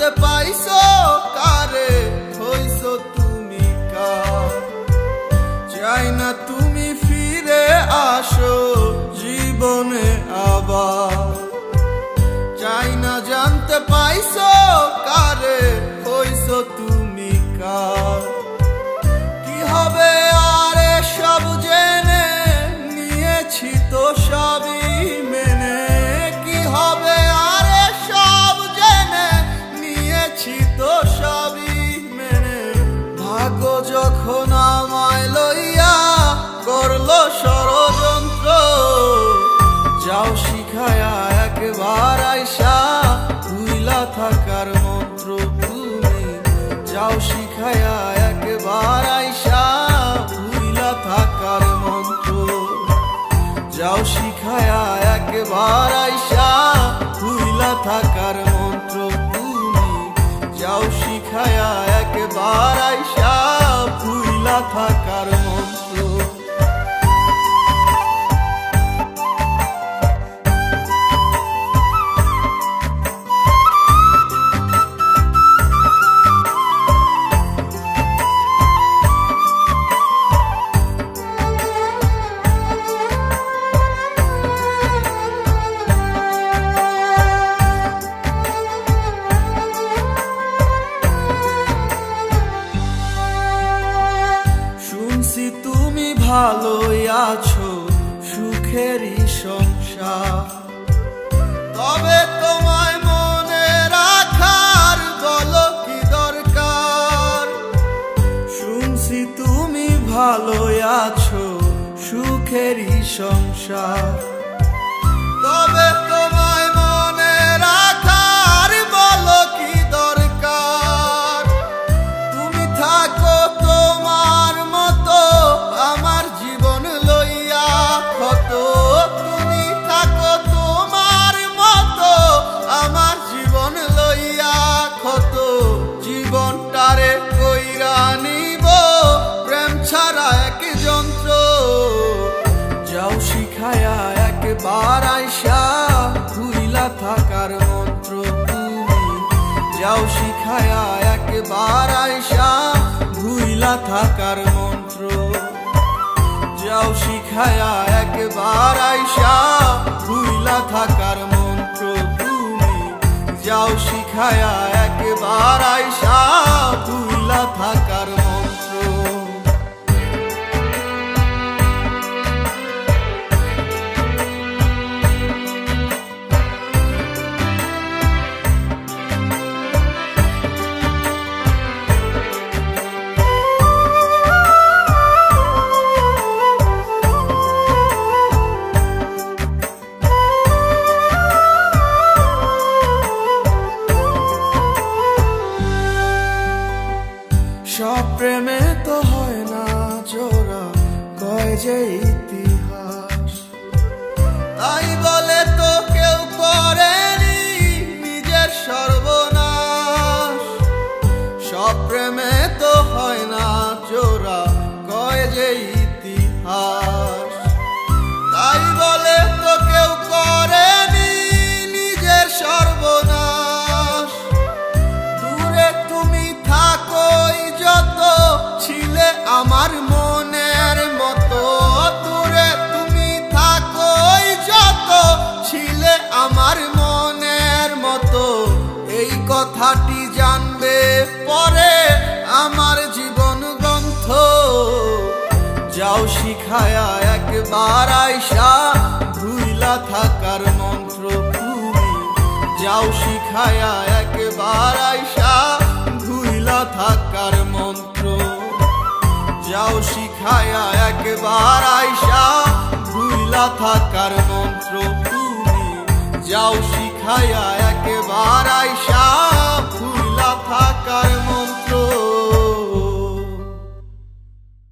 জানতে পাইছো কারে হইছো তুমি কার? চাই না তুমি ফিরে আসো জীবনে আবার। চাই না জানতে পাইছো কারে যাও শিখায়া একবার আইসা ভুইলা থাকার মন্ত্র। যাও শিখায়া একবার আইসা ভুইলা থাকার মন্ত্র। তুমি যাও শিখায়া একবার আইসা ভুইলা থাকার মন্ত্র। ভালোই আছো, সুখেরই সংসার। তবে তোমায় মনে রাখার বলো কি দরকার? শুনছি তুমি ভালোই আছো, সুখেরই সংসার। একবার আইসা ভুইলা থাকার মন্ত্র তুমি। যাও শিখায়া একবার আইসা ভুইলা থাকার মন্ত্র। যাও শিখায়া একবার আইসা ভুইলা থাকার মন্ত্র তুমি। যাও শিখায়া একবার আইসা সব প্রেমে তো হয় না জোড়া, কয় যে ইতিহাস। তাই বলে তো কেউ করেনি নিজের সর্বনাশ। সব প্রেমে তো হয় না জোড়া, কয় যে ইতিহাস। তাই বলে তো কেউ কথাটি জানবে পরে আমার জীবন গ্রন্থ। যাও শিখায়া একবার আইসা ভুইলা থাকার মন্ত্র তুমি যাও শিখায়া একবার আইসা ভুইলা থাকার মন্ত্র। যাও শিখায়া একবার আইসা ভুইলা থাকার মন্ত্র তুমি যাও শিখায়া একবার আইসা